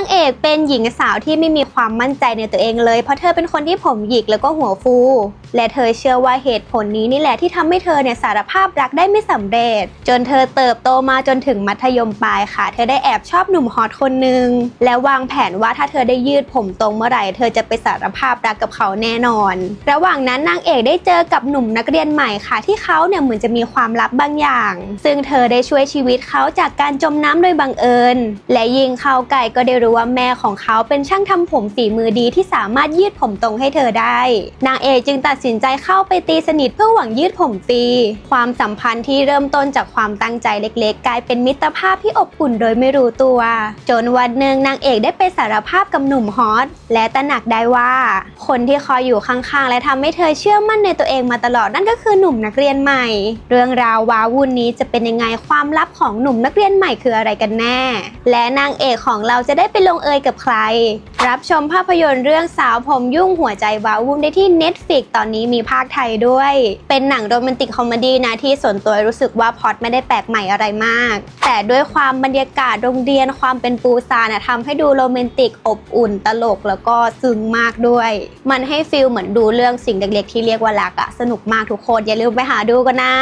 างเอกเป็นหญิงสาวที่ไม่มีความมั่นใจในตัวเองเลย เพราะเธอเป็นคนที่ผมหยิกแล้วก็หัวฟู และเธอเชื่อว่าเหตุผลนี้นี่แหละที่ทำให้เธอเนี่ยสารภาพรักได้ไม่สำเร็จ จนเธอเติบโตมาจนถึงมัธยมปลายค่ะ เธอได้แอบชอบหนุ่มฮอตคนหนึ่งและวางแผนว่าถ้าเธอได้ยืดผมตรงเมื่อไหร่เธอจะไปสารภาพรักกับเขาแน่นอน ระหว่างนั้นนางเอกได้เจอกับหนุ่มนักเรียนใหม่ค่ะ ที่เขาเนี่ยเหมือนจะมีความลับบางอย่าง ซึ่งเธอได้ช่วยชีวิตเขาจากการจมน้ำโดยบังเอิญ และยิงเข้าไก่ก็ได้รู้ว่าแม่ของเขาเป็นช่างทำผมฝีมือดีที่สามารถยืดผมตรงให้เธอได้ นางเอกจึงตัดสินใจเข้าไปตีสนิทเพื่อหวังยืดผมฟรีความสัมพันธ์ที่เริ่มต้นจากความตั้งใจเล็กๆ กลายเป็นมิตรภาพที่อบอุ่นโดยไม่รู้ตัว จนวันหนึ่งนางเอกได้ไปสารภาพกับหนุ่มฮอตและตระหนักได้ว่า คนที่คอยอยู่ข้างๆ และทำให้เธอเชื่อมั่นในตัวเองมาตลอดนั่นก็คือหนุ่มนักเรียนใหม่ เรื่องราวว้าวุ่นนี้จะเป็นยังไงความลับของหนุ่มนักเรียนใหม่คืออะไรกันแน่ และนางเอกของเราจะได้ไปลงเอยกับใคร รับชมภาพยนตร์เรื่องสาวผมยุ่งหัวใจว้าวุ่นได้ที่ Netflix ตอนนี้มีภาคไทยด้วย เป็นหนังโรแมนติกคอมเมดี้นะที่ส่วนตัวรู้สึกว่าพอตไม่ได้แปลกใหม่อะไรมาก แต่ด้วยความบรรยากาศโรงเรียนความเป็นปูซานะทำให้ดูโรแมนติกอบอุ่น ตลกแล้วก็ซึ้งมากด้วย มันให้ฟีลเหมือนดูเรื่องสิ่งเล็กๆที่เรียกว่ารักอะสนุกมากทุกคนอย่าลืมไปหาดูกันนะ